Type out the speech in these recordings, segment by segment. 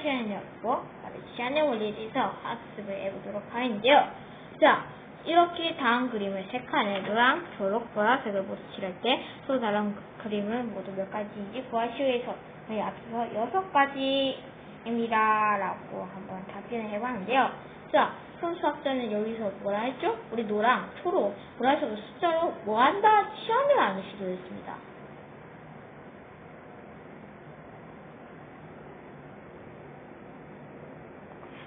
시간은요, 뭐, 바로 원리에 대해서 학습을 해보도록 하는데요. 자, 이렇게 다음 그림을 세 칸에 노랑, 초록, 보라색을 모두 칠할 때또 다른 그- 그림을 모두 몇 가지인지 구하시오 해서 저희 앞서서 여섯 가지입니다. 라고 한번 답변을 해봤는데요. 자, 그럼 수학자는 여기서 뭐라 했죠? 우리 노랑, 초록, 보라색을 숫자로 뭐 한다? 시험을 하는 시도였습니다.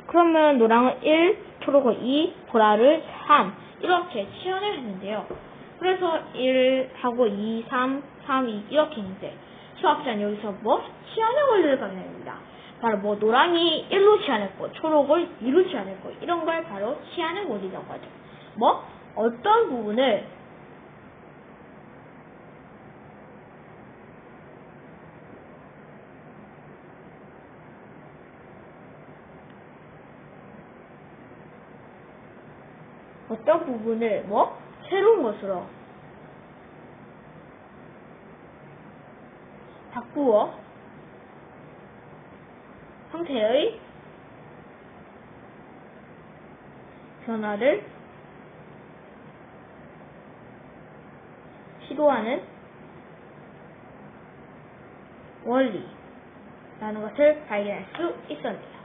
그러면 노랑은 1, 초록은 2, 보라를 3 이렇게 치환을 했는데요. 그래서 1하고 2, 3, 3, 2 이렇게 있는데 수학자는 여기서 뭐? 치환의 원리를 발견합니다. 바로 뭐 노랑이 1로 치환했고 초록을 2로 치환했고 이런 걸 바로 치환의 원리라고 하죠. 뭐? 어떤 부분을 어떤 부분을 뭐 새로운 것으로 바꾸어 형태의 변화를 시도하는 원리라는 것을 발견할 수 있었습니다.